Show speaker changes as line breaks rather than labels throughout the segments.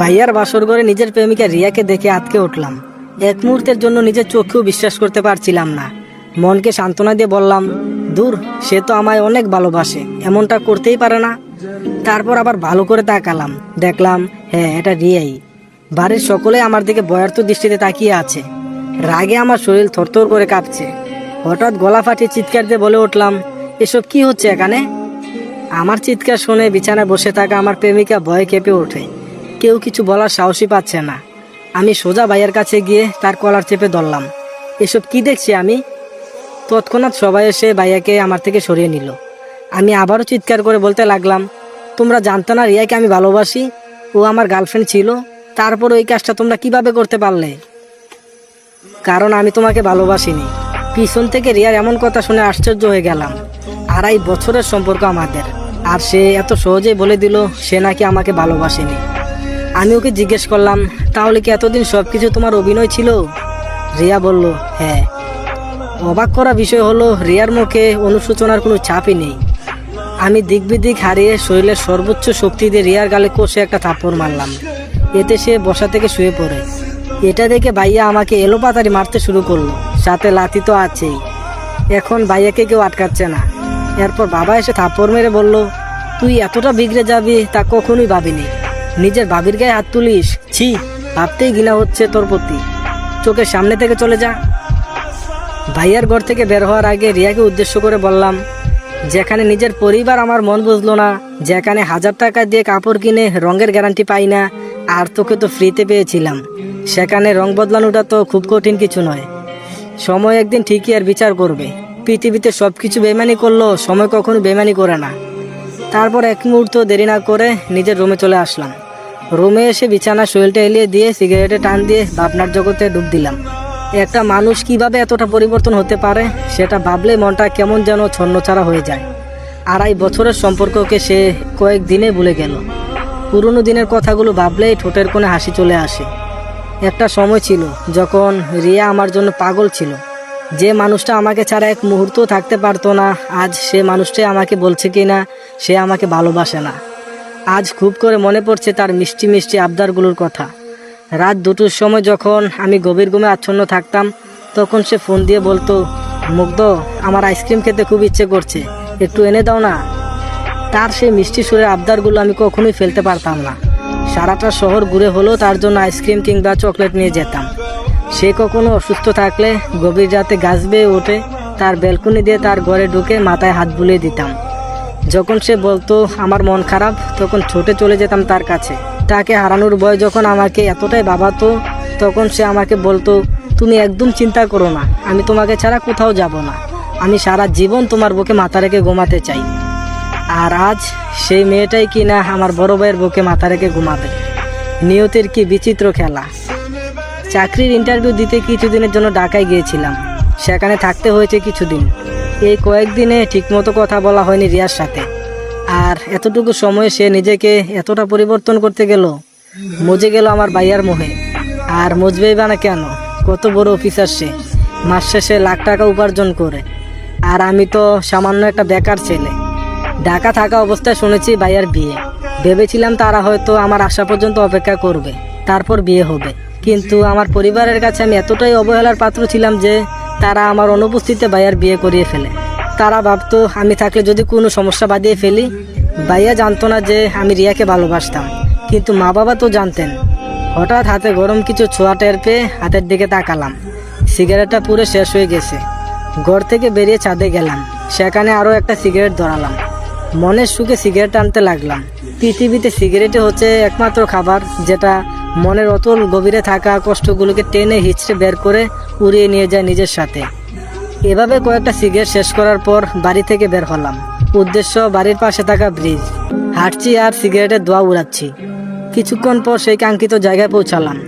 ভাইয়ার বাসর ঘরে নিজের প্রেমিকা রিয়াকে দেখে আটকে উঠলাম। এক মুহূর্তের জন্য নিজের চোখেও বিশ্বাস করতে পারছিলাম না। মনকে সান্ত্বনা দিয়ে বললাম, দূর, সে তো আমায় অনেক ভালোবাসে, এমনটা করতেই পারে না। তারপর আবার ভালো করে তাকালাম, দেখলাম হ্যাঁ এটা রিয়াই। বাড়ির সকলে আমার দিকে বয়ার্ত দৃষ্টিতে তাকিয়ে আছে। রাগে আমার শরীর থরথর করে কাঁপছে। হঠাৎ গলা ফাটিয়ে চিৎকার দিয়ে বলে উঠলাম, এসব কি হচ্ছে এখানে? আমার চিৎকার শুনে বিছানায় বসে থাকা আমার প্রেমিকা ভয়ে কেঁপে ওঠে। কেউ কিছু বলার সাহসই পাচ্ছে না। আমি সোজা ভাইয়ের কাছে গিয়ে তার কলার চেপে ধরলাম। এসব কি দেখছি আমি? তৎক্ষণাৎ সবাই এসে ভাইয়াকে আমার থেকে সরিয়ে নিল। আমি আবারও চিৎকার করে বলতে লাগলাম, তোমরা জানতো না রিয়াকে আমি ভালোবাসি? ও আমার গার্লফ্রেন্ড ছিল। তারপর ওই কাজটা তোমরা কীভাবে করতে পারলে? কারণ আমি তোমাকে ভালোবাসিনি। পিছন থেকে রিয়ার এমন কথা শুনে আশ্চর্য হয়ে গেলাম। আড়াই বছরের সম্পর্ক আমাদের। আর সে এত সহজেই বলে দিল, সে নাকি আমাকে ভালোবাসেনি। আমি ওকে জিজ্ঞেস করলাম, তাহলে কি এতদিন সব কিছু তোমার অভিনয় ছিল? রিয়া বলল হ্যাঁ। অবাক করা বিষয় হলো, রিয়ার মুখে অনুশোচনার কোনো চাপই নেই। আমি দিক বিদিক হারিয়ে শরীরের সর্বোচ্চ শক্তি দিয়ে রিয়ার গালে কষে একটা থাপ্পড় মারলাম। এতে সে বসা থেকে শুয়ে পড়ে। এটা দেখে ভাইয়া আমাকে এলোপাতারি মারতে শুরু করল। সাথে লাথি তো আছেই। এখন ভাইয়াকে কেউ আটকাচ্ছে না। এরপর বাবা এসে থাপ্পড় মেরে বলল, তুই এতটা বিগড়ে যাবি তা কখনোই ভাবিনি। নিজের ভাবির গায়ে হাত তুলিস, ছি, ভাবতেই গিলা হচ্ছে তোর প্রতি। চোখের সামনে থেকে চলে যা। ভাইয়ার ঘর থেকে বের হওয়ার আগে রিয়াকে উদ্দেশ্য করে বললাম, যেখানে নিজের পরিবার আমার মন বুঝলো না, যেখানে হাজার টাকা দিয়ে কাপড় কিনে রঙের গ্যারান্টি পাই না, আর তোকে তো ফ্রিতে পেয়েছিলাম। সেখানে রং বদলানোটা তো খুব কঠিন কিছু নয়। সময় একদিন ঠিকই আর বিচার করবে। পৃথিবীতে সব কিছু বেমানি করল, সময় কখনো বেমানি করে না। তারপর এক মুহূর্ত দেরি না করে নিজের রুমে চলে আসলাম। রুমে এসে বিছানা শরীরটা এলিয়ে দিয়ে সিগারেটে টান দিয়ে ভাবনার জগতে ডুব দিলাম। একটা মানুষ কীভাবে এতটা পরিবর্তন হতে পারে, সেটা ভাবলে মনটা কেমন যেন ছন্নছাড়া হয়ে যায়। আড়াই বছরের সম্পর্ককে সে কয়েক দিনে ভুলে গেল। পুরনো দিনের কথাগুলো ভাবলেই ঠোঁটের কোণে হাসি চলে আসে। একটা সময় ছিল যখন রিয়া আমার জন্য পাগল ছিল। যে মানুষটা আমাকে ছাড়া এক মুহূর্ত থাকতে পারতো না, আজ সে মানুষটাই আমাকে বলছে কি না সে আমাকে ভালোবাসে না। আজ খুব করে মনে পড়ছে তার মিষ্টি মিষ্টি আবদারগুলোর কথা। রাত দুটোর সময় যখন আমি গভীর ঘুমে আচ্ছন্ন থাকতাম, তখন সে ফোন দিয়ে বলতো, মুগ্ধ, আমার আইসক্রিম খেতে খুব ইচ্ছে করছে, একটু এনে দাও না। তার সেই মিষ্টি সুরের আবদারগুলো আমি কখনোই ফেলতে পারতাম না। সারাটা শহর ঘুরে হলেও তার জন্য আইসক্রিম কিংবা চকলেট নিয়ে যেতাম। সে কখনো অসুস্থ থাকলে গভীর রাতে গাছ বেয়ে ওঠে তার ব্যালকনি দিয়ে তার ঘরে ঢুকে মাথায় হাত বুলিয়ে দিতাম। যখন সে বলতো, আমার মন খারাপ, তখন ছুটে চলে যেতাম তার কাছে। তাকে হারানোর ভয় যখন আমাকে এতটাই ভাবাতো তখন সে আমাকে বলতো, তুমি একদম চিন্তা করো না, আমি তোমাকে ছাড়া কোথাও যাব না। আমি সারা জীবন তোমার বুকে মাথা রেখে ঘুমাতে চাই। আর আজ সেই মেয়েটাই কি না আমার বড় ভাইয়ের বুকে মাথা রেখে ঘুমাবে। নিয়তির কি বিচিত্র খেলা। চাকরির ইন্টারভিউ দিতে কিছুদিনের জন্য ঢাকায় গিয়েছিলাম। সেখানে থাকতে হয়েছে কিছুদিন। এই কয়েকদিনে ঠিকমতো কথা বলা হয়নি রিয়ার সাথে। আর এতটুকু সময়ে সে নিজেকে এতটা পরিবর্তন করতে গেল, মজে গেল আমার বাইয়ার মোহে। আর মজবেই বা না কেন, কত বড় অফিসার সে। মাস শেষে লাখ টাকা উপার্জন করে। আর আমি তো সামান্য একটা বেকার ছেলে। ঢাকা থাকা অবস্থায় শুনেছি ভাইয়ার বিয়ে। ভেবেছিলাম তারা হয়তো আমার আসা পর্যন্ত অপেক্ষা করবে, তারপর বিয়ে হবে। কিন্তু আমার পরিবারের কাছে আমি এতটাই অবহেলার পাত্র ছিলাম যে তারা আমার অনুপস্থিতিতে ভাইয়ার বিয়ে করিয়ে ফেলে। তারা ভাবতো, আমি থাকলে যদি কোনো সমস্যা বাঁধিয়ে ফেলি, ভাইয়া জানতো না যে আমি রিয়াকে ভালোবাসতাম। কিন্তু মা বাবা তো জানতেন। হঠাৎ হাতে গরম কিছু ছোঁয়া টের পেয়ে হাতের দিকে তাকালাম। সিগারেটটা পুরো শেষ হয়ে গেছে। ঘর থেকে বেরিয়ে ছাদে গেলাম। সেখানে আরও একটা সিগারেট ধরালাম। মনের সুখে সিগারেট আনতে লাগলাম। পৃথিবীতে সিগারেটই হচ্ছে একমাত্র খাবার, যেটা মনের অতল গভীরে থাকা কষ্টগুলোকে টেনে হিচড়ে বের করে উড়িয়ে নিয়ে যায় নিজের সাথে। এভাবে কয়েকটা সিগারেট শেষ করার পর বাড়ি থেকে বের হলাম। উদ্দেশ্য বাড়ির পাশে থাকা ব্রিজ। হাঁটছি আর সিগারেটের দোয়া উড়াচ্ছি। কিছুক্ষণ পর সেই কাঙ্ক্ষিত জায়গায় পৌঁছালাম।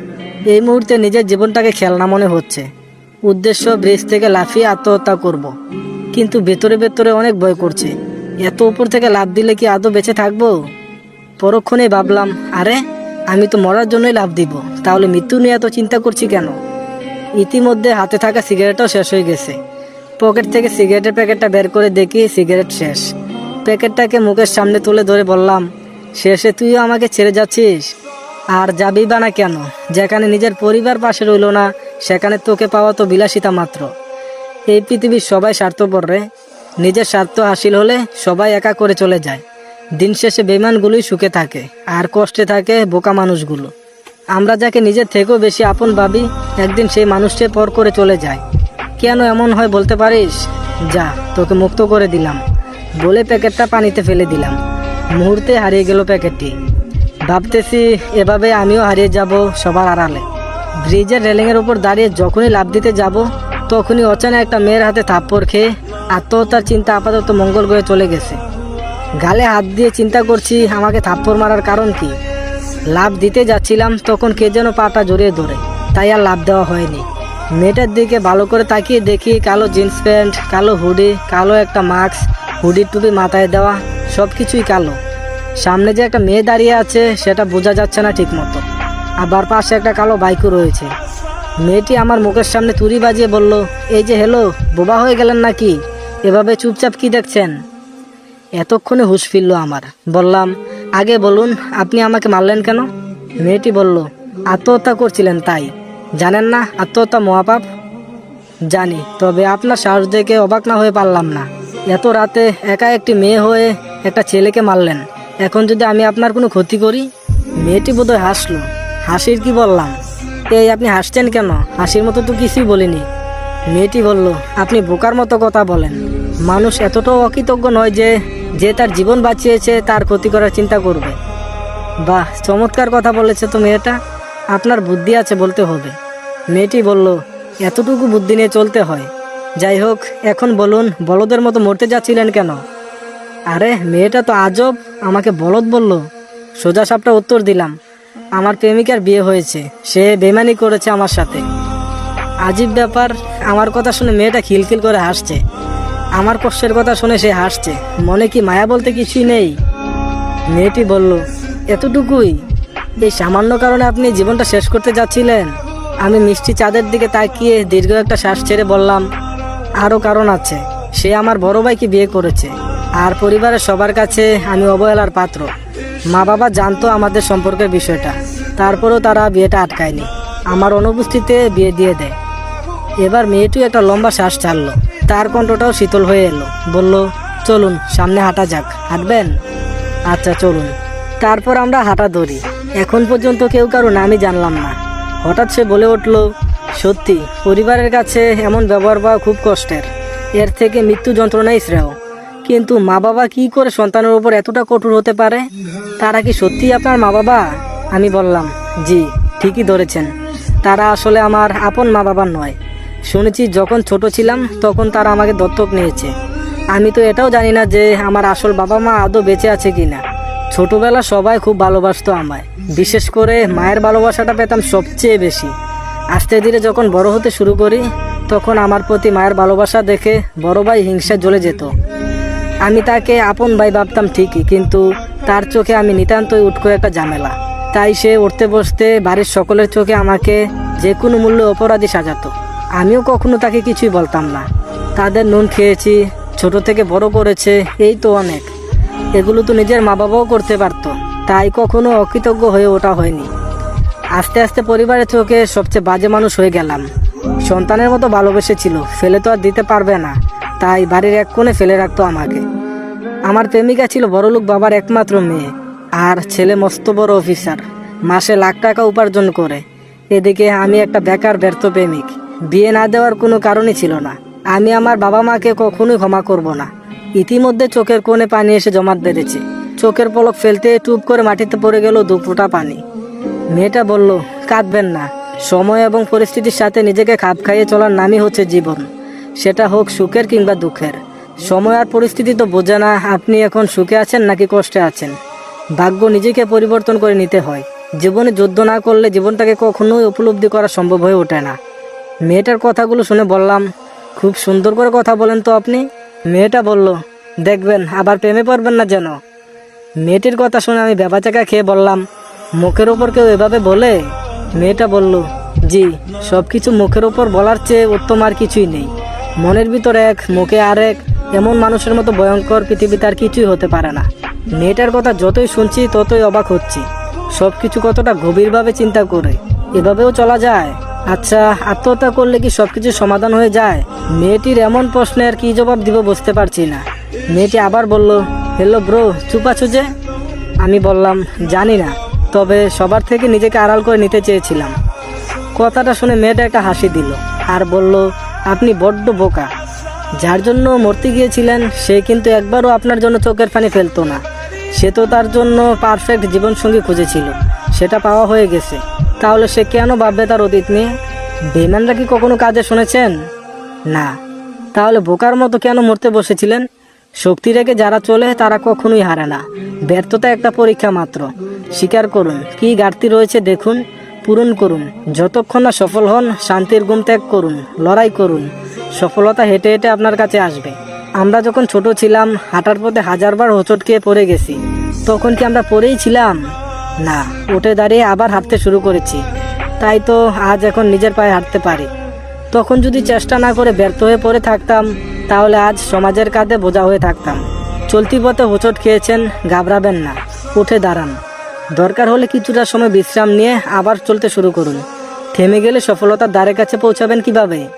এই মুহূর্তে নিজের জীবনটাকে খেলনা মনে হচ্ছে। উদ্দেশ্য ব্রিজ থেকে লাফিয়ে আত্মহত্যা করব। কিন্তু ভেতরে ভেতরে অনেক ভয় করছে। এত উপর থেকে লাভ দিলে কি আদৌ বেঁচে থাকব? পরক্ষণে ভাবলাম, আরে, আমি তো মরার জন্যই লাভ দিব। তাহলে মৃত্যু নিয়ে এত চিন্তা করছি কেন? ইতিমধ্যে হাতে থাকা সিগারেটও শেষ হয়ে গেছে। পকেট থেকে সিগারেটের প্যাকেটটা বের করে দেখি সিগারেট শেষ। প্যাকেটটাকে মুখের সামনে তুলে ধরে বললাম, শেষে তুইও আমাকে ছেড়ে যাচ্ছিস? আর যাবি বা না কেন? যেখানে নিজের পরিবার পাশে রইল না, সেখানে তোকে পাওয়া তো বিলাসিতা মাত্র। এই পৃথিবীর সবাই স্বার্থপর রে। নিজের স্বার্থ হাসিল হলে সবাই একা করে চলে যায়। দিন শেষে বেমানগুলোই সুখে থাকে, আর কষ্টে থাকে বোকা মানুষগুলো। আমরা যাকে নিজের থেকেও বেশি আপন ভাবি, একদিন সেই মানুষটি পর করে চলে যায়। কেন এমন হয় বলতে পারিস? যা, তোকে মুক্ত করে দিলাম। বলে প্যাকেটটা পানিতে ফেলে দিলাম। মুহূর্তে হারিয়ে গেল প্যাকেটটি। ভাবতেছি, এভাবে আমিও হারিয়ে যাব সবার আড়ালে। ব্রিজের রেলিংয়ের উপর দাঁড়িয়ে যখনই লাভ দিতে যাব, তখনই অচানা একটা মেয়ের হাতে থাপ্পড় খেয়ে আত্মহত্যার চিন্তা আপাতত মঙ্গল গ্রহে চলে গেছে। গালে হাত দিয়ে চিন্তা করছি, আমাকে থাপ্পড় মারার কারণ কি? লাভ দিতে যাচ্ছিলাম, তখন কে যেন পাটা জড়িয়ে ধরে। তাই আর লাভ দেওয়া হয়নি। মেয়েটার দিকে ভালো করে তাকিয়ে দেখি কালো জিন্স প্যান্ট, কালো হুডি, কালো একটা মাস্ক, হুডির টুপি মাথায় দেওয়া সব কিছুই কালো। সামনে যে একটা মেয়ে দাঁড়িয়ে আছে, সেটা বোঝা যাচ্ছে না ঠিক মতো আবার পাশে একটা কালো বাইকও রয়েছে। মেয়েটি আমার মুখের সামনে তুড়ি বাজিয়ে বলল, এই যে হ্যালো, বোবা হয়ে গেলেন নাকি? এভাবে চুপচাপ কি দেখছেন? এতক্ষণে হুঁশ ফিরল আমার। বললাম আগে বলুন, আপনি আমাকে মারলেন কেন? মেয়েটি বলল, আত্মহত্যা করছিলেন তাই। জানেন না, আত্মহত্যা মহাপাপ? জানি, তবে আপনার সাহস দেখে অবাক না হয়ে পারলাম না। এত রাতে একা একটি মেয়ে হয়ে একটা ছেলেকে মারলেন। এখন যদি আমি আপনার কোনো ক্ষতি করি? মেয়েটি বোধহয় হাসলো। হাসির কি বললাম? এই আপনি হাসছেন কেন? হাসির মতো তো কিছুই বলিনি। মেয়েটি বলল, আপনি বোকার মতো কথা বলেন। মানুষ এতটাও অকৃতজ্ঞ নয় যে যে তার জীবন বাঁচিয়েছে, তার ক্ষতি করার চিন্তা করবে। বাহ, চমৎকার কথা বলেছে তো মেয়েটা। আপনার বুদ্ধি আছে বলতে হবে। মেয়েটি বলল, এতটুকু বুদ্ধি নিয়ে চলতে হয়। যাই হোক, এখন বলুন, বলদের মতো মরতে যাচ্ছিলেন কেন? আরে, মেয়েটা তো আজব, আমাকে বলদ বলল। সোজা সাপটা উত্তর দিলাম। আমার প্রেমিকার বিয়ে হয়েছে। সে বেমানি করেছে আমার সাথে। আজীব ব্যাপার, আমার কথা শুনে মেয়েটা খিলখিল করে হাসছে। আমার কষ্টের কথা শুনে সে হাসছে। মনে কি মায়া বলতে কিছুই নেই? মেয়েটি বলল, এতটুকুই। এই সামান্য কারণে আপনি জীবনটা শেষ করতে যাচ্ছিলেন। আমি মিষ্টি চাঁদের দিকে তাকিয়ে দীর্ঘ একটা শ্বাস ছেড়ে বললাম আরও কারণ আছে। সে আমার বড় ভাইকে বিয়ে করেছে। আর পরিবারের সবার কাছে আমি অবহেলার পাত্র। মা বাবা জানতো আমাদের সম্পর্কের বিষয়টা। তারপরেও তারা বিয়েটা আটকায়নি। আমার অনুপস্থিতিতে বিয়ে দিয়ে দেয়। এবার মেয়েটিও একটা লম্বা শ্বাস ছাড়লো। তার কণ্ঠটাও শীতল হয়ে এলো। বলল, চলুন, সামনে হাঁটা যাক। হাঁটবেন? আচ্ছা চলুন। তারপর আমরা হাঁটা ধরি। এখন পর্যন্ত কেউ কারও নামই জানলাম না। হঠাৎ সে বলে উঠল, সত্যি, পরিবারের কাছে এমন ব্যবহার পাওয়া খুব কষ্টের। এর থেকে মৃত্যু যন্ত্রণাই শ্রেয়। কিন্তু মা বাবা কি করে সন্তানের উপর এতটা কঠোর হতে পারে? তারা কি সত্যি আপনার মা বাবা আমি বললাম, জি, ঠিকই ধরেছেন। তারা আসলে আমার আপন মা বাবা নয়। শুনেছি যখন ছোট ছিলাম তখন তারা আমাকে দত্তক নিয়েছে। আমি তো এটাও জানি না যে আমার আসল বাবা মা আদৌ বেঁচে আছে কিনা। ছোটবেলা সবাই খুব ভালোবাসতো আমায়। বিশেষ করে মায়ের ভালোবাসাটা পেতাম সবচেয়ে বেশি। আস্তে ধীরে যখন বড় হতে শুরু করি, তখন আমার প্রতি মায়ের ভালোবাসা দেখে বড় ভাই হিংসা জ্বলে যেত। আমি তাকে আপন ভাই ভাবতাম ঠিকই, কিন্তু তার চোখে আমি নিতান্তই উঠকো একটা ঝামেলা। তাই সে উঠতে বসতে বাড়ির সকলের চোখে আমাকে যে কোনো মূল্যে অপরাধী সাজাতো। আমিও কখনো তাকে কিছুই বলতাম না। তাদের নুন খেয়েছি, ছোট থেকে বড় করেছে, এই তো অনেক। এগুলো তো নিজের মা বাবাও করতে পারতো, তাই কখনো অকৃতজ্ঞ হয়ে ওঠা হয়নি। আস্তে আস্তে পরিবারের চোখে সবচেয়ে বাজে মানুষ হয়ে গেলাম। সন্তানের মতো ভালোবেসেছিল ফেলে তো আর দিতে পারবে না, তাই বাড়ির এক কোণে ফেলে রাখতো আমাকে। আমার প্রেমিকা ছিল বড়লোক বাবার একমাত্র মেয়ে, আর ছেলে মস্ত বড় অফিসার, মাসে লাখ টাকা উপার্জন করে। এদিকে আমি একটা বেকার, ব্যর্থ প্রেমিক। বিয়ে না দেওয়ার কোনো কারণই ছিল না। আমি আমার বাবা মাকে কখনোই ক্ষমা করব না। ইতিমধ্যে চোখের কোণে পানি এসে জমাট বেঁধেছে। চোখের পলক ফেলতে টুপ করে মাটিতে পড়ে গেল দু ফোঁটা পানি। মেয়েটা বলল, কাঁদবেন না। সময় এবং পরিস্থিতির সাথে নিজেকে খাপ খাইয়ে চলার নামই হচ্ছে জীবন। সেটা হোক সুখের কিংবা দুঃখের। সময় আর পরিস্থিতি তো বোঝে না, আপনি এখন সুখে আছেন নাকি কষ্টে আছেন? ভাগ্য নিজেকে পরিবর্তন করে নিতে হয়। জীবনে যুদ্ধ না করলে জীবনটাকে কখনোই উপলব্ধি করা সম্ভব হয়ে ওঠে না। মেয়েটার কথাগুলো শুনে বললাম, খুব সুন্দর করে কথা বলেন তো আপনি। মেয়েটা বলল, দেখবেন, আবার প্রেমে পড়বেন না যেন। মেয়েটির কথা শুনে আমি বেবাচাকা খেয়ে বললাম, মুখের ওপর কেউ এভাবে বলে? মেয়েটা বলল, জি সব কিছু মুখের ওপর বলার চেয়ে উত্তম আর কিছুই নেই। মনের ভিতর এক, মুখে আর এক, এমন মানুষের মতো ভয়ঙ্কর পৃথিবীতে আর কিছুই হতে পারে না। মেয়েটার কথা যতই শুনছি, ততই অবাক হচ্ছি। সব কিছু কতটা গভীরভাবে চিন্তা করে, এভাবেও চলা যায়? আচ্ছা আত্মহত্যা করলে কি সবকিছু সমাধান হয়ে যায়? মেয়েটির এমন প্রশ্নের কি জবাব দিব বুঝতে পারছি না। মেয়েটি আবার বলল, হ্যালো ব্রো, চুপ আছো যে? আমি বললাম, জানি না, তবে সবার থেকে নিজেকে আড়াল করে নিতে চেয়েছিলাম। কথাটা শুনে মেয়েটা একটা হাসি দিল আর বলল, আপনি বড্ড বোকা। যার জন্য মরতে গিয়েছিলেন, সে কিন্তু একবারও আপনার জন্য চোখের পানি ফেলতো না। সে তো তার জন্য পারফেক্ট জীবনসঙ্গী খুঁজেছিল। সেটা পাওয়া হয়ে গেছে। তাহলে সে কেন ভাববে তার অতীত নিয়ে? বেমানরা কি কখনো কাজে শুনেছেন? না। তাহলে বোকার মতো কেন মরতে বসেছিলেন? শক্তি রেখে যারা চলে, তারা কখনোই হারে না। ব্যর্থতা একটা পরীক্ষা মাত্র। স্বীকার করুন, কি ঘাটতি রয়েছে দেখুন, পূরণ করুন। যতক্ষণ না সফল হন, শান্তির গুম ত্যাগ করুন, লড়াই করুন। সফলতা হেঁটে হেঁটে আপনার কাছে আসবে। আমরা যখন ছোট ছিলাম, হাঁটার পথে হাজারবার হোঁচট খেয়ে পড়ে গেছি। তখন কি আমরা পড়েই ছিলাম? না। উঠে দাঁড়িয়ে আবার হাঁটতে শুরু করেছি। তাই তো আজ এখন নিজের পায়ে হাঁটতে পারি। তখন যদি চেষ্টা না করে ব্যর্থ হয়ে পড়ে থাকতাম, তাহলে আজ সমাজের কাঁধে বোঝা হয়ে থাকতাম। চলতি পথে হোঁচট খেয়েছেন, ঘাবড়াবেন না। উঠে দাঁড়ান। দরকার হলে কিছুটা সময় বিশ্রাম নিয়ে আবার চলতে শুরু করুন। থেমে গেলে সফলতার দ্বারে কাছে পৌঁছাবেন কীভাবে?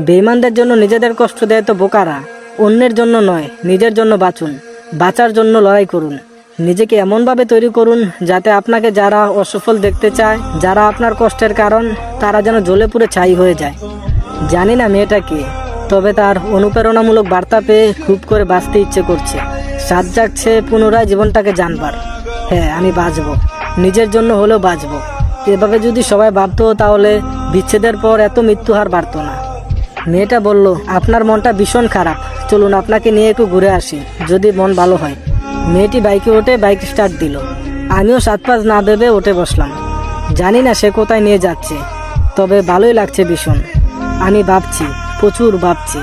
বেইমানদের জন্য নিজেদের কষ্ট দেয় তো বোকারা। অন্যের জন্য নয়, নিজের জন্য বাঁচুন। বাঁচার জন্য লড়াই করুন। নিজেকে এমনভাবে তৈরি করুন যাতে আপনাকে যারা অসফল দেখতে চায়, যারা আপনার কষ্টের কারণ, তারা যেন জ্বলে পুড়ে ছাই হয়ে যায়। জানি না মেয়েটা কে, তবে তার অনুপ্রেরণামূলক বার্তা পেয়ে খুব করে বাঁচতে ইচ্ছে করছে। সাত জাগছে পুনরায় জীবনটাকে জানবার। হ্যাঁ আমি বাঁচবো। নিজের জন্য হলেও বাঁচব। এভাবে যদি সবাই ভাবতো, তাহলে বিচ্ছেদের পর এত মৃত্যু হার বাড়তো না। মেয়েটা বলল, আপনার মনটা ভীষণ খারাপ। চলুন, আপনাকে নিয়ে একটু ঘুরে আসি, যদি মন ভালো হয়। মেয়েটি বাইকে ওঠে, বাইক স্টার্ট দিল। আমিও সাত পাঁচ না ভেবে উঠে বসলাম। জানি না সে কোথায় নিয়ে যাচ্ছে, তবে ভালোই লাগছে ভীষণ। আমি ভাবছি, প্রচুর ভাবছি।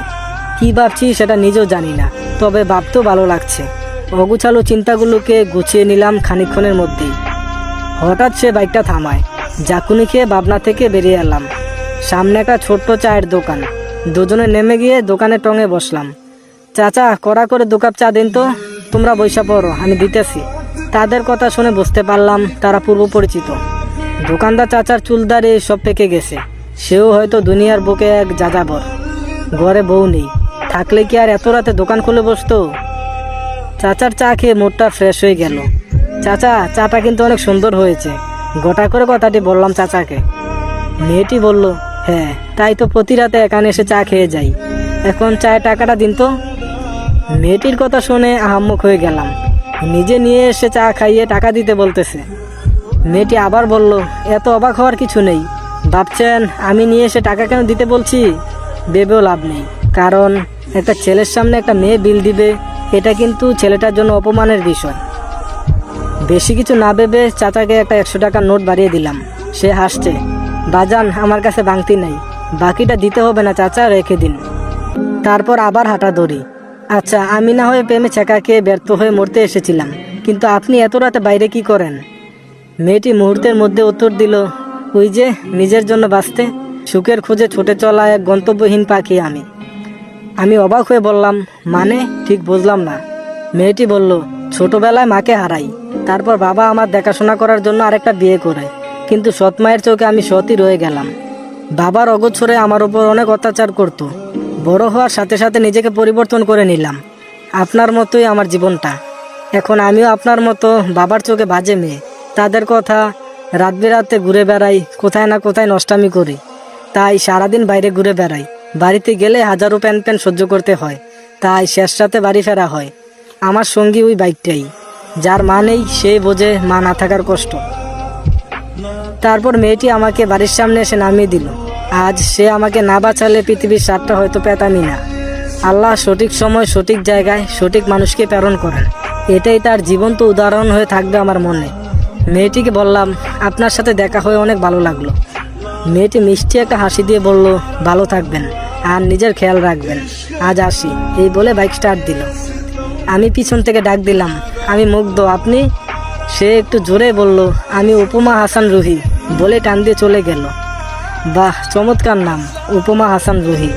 কি ভাবছি সেটা নিজেও জানি না, তবে ভাবতেও ভালো লাগছে। অগুছালো চিন্তাগুলোকে গুছিয়ে নিলাম খানিকক্ষণের মধ্যেই। হঠাৎ সে বাইকটা থামায়। জাকুনি খেয়ে ভাবনা থেকে বেরিয়ে এলাম। সামনে একটা ছোট্ট চায়ের দোকান। দুজনে নেমে গিয়ে দোকানে টঙে বসলাম। চাচা, কড়া করে দু কাপ চা দিন তো। তোমরা বৈশা পড়ো, আমি দিতেছি। তাদের কথা শুনে বুঝতে পারলাম তারা পূর্ব পরিচিত। দোকানদার চাচার চুলদারে সব পেকে গেছে। সেও হয়তো দুনিয়ার বুকে এক যাযাবর। ঘরে বউ নেই। থাকলে কি আর এত রাতে দোকান খুলে বসতো? চাচার চা খেয়ে মুডটা ফ্রেশ হয়ে গেল। চাচা, চাটা কিন্তু অনেক সুন্দর হয়েছে। গোটা করে কথাটি বললাম চাচাকে। মেয়েটি বলল হ্যাঁ তাই তো প্রতি রাতে এখানে এসে চা খেয়ে যাই। এখন চায়ের টাকাটা দিন তো। মেয়েটির কথা শুনে আহাম্মক হয়ে গেলাম। নিজে নিয়ে এসে চা খাইয়ে টাকা দিতে বলতেছে। মেয়েটি আবার বলল, এত অবাক হওয়ার কিছু নেই। ভাবছেন আমি নিয়ে এসে টাকা কেন দিতে বলছি? ভেবেও লাভ নেই। কারণ একটা ছেলের সামনে একটা মেয়ে বিল দিবে, এটা কিন্তু ছেলেটার জন্য অপমানের বিষয়। বেশি কিছু না ভেবে চাচাকে একটা একশো টাকার নোট বাড়িয়ে দিলাম। সে হাসছে, বাজান, আমার কাছে বাংতি নাই। বাকিটা দিতে হবে না চাচা, রেখে দিন। তারপর আবার হাঁটা দড়ি আচ্ছা আমি না হয়ে প্রেমে ছেঁকা খেয়ে ব্যর্থ হয়ে মরতে এসেছিলাম। কিন্তু আপনি এত রাতে বাইরে কি করেন? মেয়েটি মুহূর্তের মধ্যে উত্তর দিল, ওই যে, নিজের জন্য বাঁচতে। সুখের খোঁজে ছুটে চলা এক গন্তব্যহীন পাখি আমি। আমি অবাক হয়ে বললাম মানে? ঠিক বুঝলাম না। মেয়েটি বলল, ছোটবেলায় মাকে হারাই, তারপর বাবা আমার দেখাশোনা করার জন্য আরেকটা বিয়ে করে, কিন্তু সৎ মায়ের চোখে আমি সতই রয়ে গেলাম। বাবার অগোছরে আমার উপর অনেক অত্যাচার করত। বড় হওয়ার সাথে সাথে নিজেকে পরিবর্তন করে নিলাম। আপনার মতোই আমার জীবনটা। এখন আমিও আপনার মতো বাবার চোখে বাজে মেয়ে। তাদের কথা রাত বেরাতে ঘুরে বেড়াই, কোথায় না কোথায় নষ্টামি করি। তাই সারাদিন বাইরে ঘুরে বেড়াই। বাড়িতে গেলে হাজারো প্যান প্যান সহ্য করতে হয়। তাই শেষ রাতে বাড়ি ফেরা হয়। আমার সঙ্গী ওই বাইকটাই। যার মা নেই, সে বোঝে মা না থাকার কষ্ট। তারপর মেয়েটি আমাকে বাড়ির সামনে এসে নামিয়ে দিল। আজ সে আমাকে না বাঁচালে পৃথিবীর সাতটা হয়তো পেতামই না। আল্লাহ সঠিক সময় সঠিক জায়গায় সঠিক মানুষকে প্রেরণ করেন। এটাই তার জীবন্ত উদাহরণ হয়ে থাকবে আমার মনে। মেয়েটিকে বললাম, আপনার সাথে দেখা হয়ে অনেক ভালো লাগল। মেয়েটি মিষ্টি একটা হাসি দিয়ে বলল, ভালো থাকবেন আর নিজের খেয়াল রাখবেন। আজ আসি। এই বলে বাইক স্টার্ট দিল। আমি পিছন থেকে ডাক দিলাম, আমি মুগ্ধ, আপনি? সে একটু জোরে বলল, আমি উপমা হাসান রুহি। বলে টান দিয়ে চলে গেল। বাহ, চমৎকার নাম, উপমা হাসান রুহি।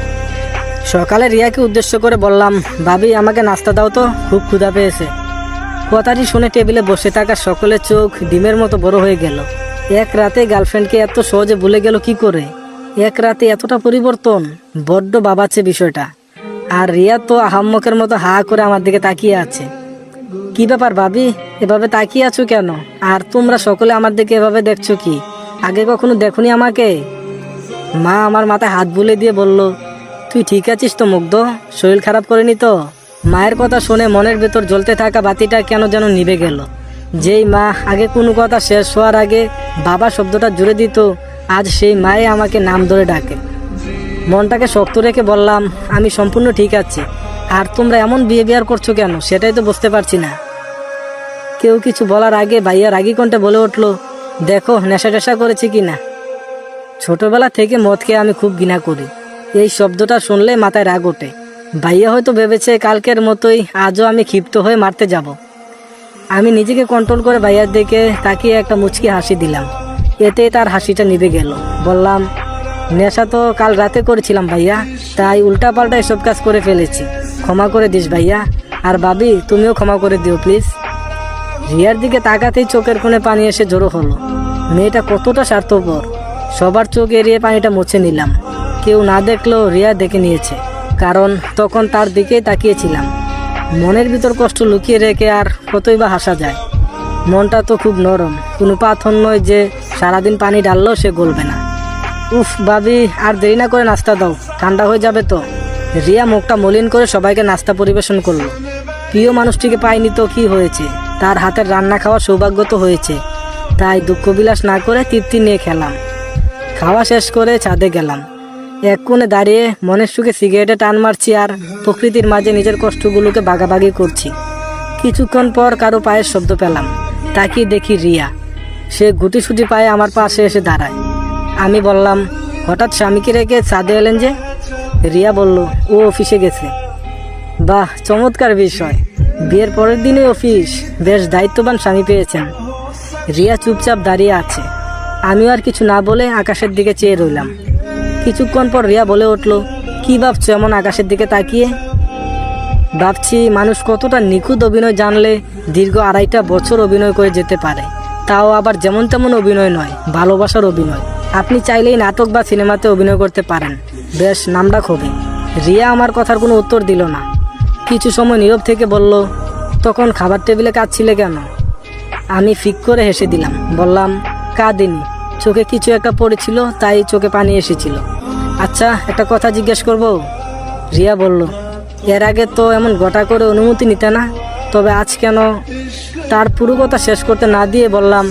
সকালে রিয়াকে উদ্দেশ্য করে বললাম, ভাবি, আমাকে নাস্তা দাও তো, খুব ক্ষুধা পেয়েছে। কথাটি শুনে টেবিলে বসে থাকা সকলের চোখ ডিমের মতো বড় হয়ে গেল। এক রাতে গার্লফ্রেন্ডকে এত সহজে ভুলে গেল কি করে? এক রাতে এতটা পরিবর্তন? বড্ড বাবাচ্ছে বিষয়টা। আর রিয়া তো আহাম্মকের মতো হা করে আমার দিকে তাকিয়ে আছে। কি ব্যাপার ভাবি? এভাবে তাকিয়ে আছো কেন? আর তোমরা সকলে আমার দিকে এভাবে দেখছ কি? আগে কখনো দেখুনি আমাকে? মা আমার মাথায় হাত বুলে দিয়ে বলল, তুই ঠিক আছিস তো মুগ্ধ? শরীর খারাপ করেনি তো? মায়ের কথা শুনে মনের ভেতর জ্বলতে থাকা বাতিটা কেন যেন নিভে গেল। যেই মা আগে কোনো কথা শেষ হওয়ার আগে বাবা শব্দটা জুড়ে দিত, আজ সেই মায়ে আমাকে নাম ধরে ডাকে। মনটাকে শক্ত রেখে বললাম, আমি সম্পূর্ণ ঠিক আছি। আর তোমরা এমন বিহেভিয়ার করছ কেন? সেটাই তো বুঝতে পারছি না। কেউ কিছু বলার আগে ভাইয়া রাগি কণ্ঠে বলে উঠল, দেখো নেশা টেশা করেছি কি না ছোটবেলা থেকে মদকে আমি খুব ঘৃণা করি। এই শব্দটা শুনলে মাথায় রাগ ওঠে। ভাইয়া হয়তো ভেবেছে কালকের মতোই আজও আমি ক্ষিপ্ত হয়ে মারতে যাব। আমি নিজেকে কন্ট্রোল করে ভাইয়ার দিকে তাকিয়ে একটা মুচকি হাসি দিলাম। এতে তার হাসিটা নিভে গেল। বললাম, নেশা তো কাল রাতে করেছিলাম ভাইয়া, তাই উল্টা পাল্টা এসব কাজ করে ফেলেছি। ক্ষমা করে দিস ভাইয়া। আর ভাবি, তুমিও ক্ষমা করে দিও প্লিজ রিয়ার দিকে তাকাতেই চোখের কোণে পানি এসে জড়ো হলো। মেয়েটা কতটা স্বার্থপর। সবার চোখ এড়িয়ে পানিটা মুছে নিলাম। কেউ না দেখলেও রিয়া দেখে নিয়েছে, কারণ তখন তার দিকেই তাকিয়েছিলাম। মনের ভিতর কষ্ট লুকিয়ে রেখে আর কতই বা হাসা যায়। মনটা তো খুব নরম, কোনো পাথর নয় যে সারাদিন পানি ডাললেও সে গলবে না। উফ ভাবি, আর দেরি না করে নাস্তা দাও, ঠান্ডা হয়ে যাবে তো। রিয়া মুখটা মলিন করে সবাইকে নাস্তা পরিবেশন করল। প্রিয় মানুষটিকে পাইনি তো কি হয়েছে? তার হাতের রান্না খাওয়ার সৌভাগ্য তো হয়েছে। তাই দুঃখ বিলাস না করে তৃপ্তি নিয়ে খেলাম। খাওয়া শেষ করে ছাদে গেলাম। এক কোণে দাঁড়িয়ে মনের সুখে সিগারেটে টান মারছি আর প্রকৃতির মাঝে নিজের কষ্টগুলোকে বাগাবাগি করছি। কিছুক্ষণ পর কারও পায়ের শব্দ পেলাম। তাকিয়ে দেখি রিয়া। সে গুটিসুটি পায়ে আমার পাশে এসে দাঁড়ায়। আমি বললাম, হঠাৎ স্বামীকে রেখে ছাদে এলেন যে? রিয়া বলল, ও অফিসে গেছে। বাহ, চমৎকার বিষয়। বিয়ের পরের দিনে অফিস। বেশ দায়িত্ববান স্বামী পেয়েছেন। রিয়া চুপচাপ দাঁড়িয়ে আছে। আমিও আর কিছু না বলে আকাশের দিকে চেয়ে রইলাম। কিছুক্ষণ পর রিয়া বলে উঠল, কি ভাবছ এমন আকাশের দিকে তাকিয়ে? ভাবছি মানুষ কতটা নিখুঁত অভিনয় জানলে দীর্ঘ আড়াইটা বছর অভিনয় করে যেতে পারে। তাও আবার যেমন তেমন অভিনয় নয়, ভালোবাসার অভিনয়। আপনি চাইলেই নাটক বা সিনেমাতে অভিনয় করতে পারেন। বেশ, নামডাক হবে। রিয়া আমার কথার কোনো উত্তর দিল না। কিছু সময় নীরব থেকে বলল, তখন খাবার টেবিলে কাঁদছিলে কেন? আমি ফিক করে হেসে দিলাম, বললাম, কাঁদিনি। চোখে কিছু একটা পড়েছিল, তাই চোখে পানি এসেছিল। আচ্ছা একটা কথা জিজ্ঞেস করব? রিয়া বলল, এর আগে তো এমন গোটা করে অনুমতি নিতে না, তবে আজ কেন? তার পুরো কথা শেষ করতে না দিয়ে বললাম